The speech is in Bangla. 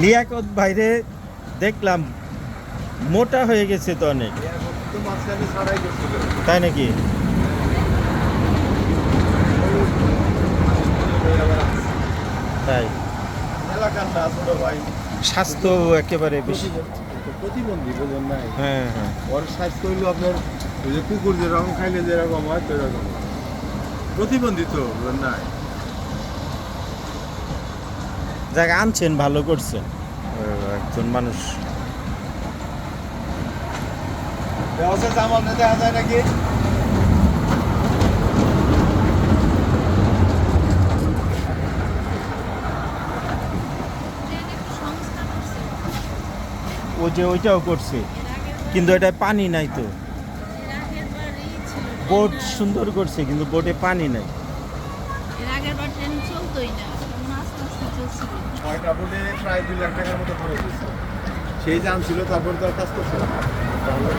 লিয়াকত বাইরে দেখলাম মোটা হয়ে গেছে তো অনেক। তাই নাকি? তাই। স্বাস্থ্য একেবারে বেশি। প্রতিবন্ধী বোঝেন নাই। হ্যাঁ হ্যাঁ। ওর স্বাস্থ্য হইল আপনার ওই যে কুকুর যেরকম খাইলে যেরকম হয় হয়। প্রতিবন্ধী তো বোঝেন নাই। যাক আনছেন ভালো করছেন। একজন মানুষ। ব্যবসা জামাল না দেখা যায় নাকি ও যে ওইটাও করছে কিন্তু এটা পানি নাই তো। বোট সুন্দর করছে কিন্তু বোটে পানি নাই। এর আগের বার ট্রেন চলতোই না। প্রায় দুই লাখ মতো সেই জাম ছিল তারপর তো কাজ করছে তাহলে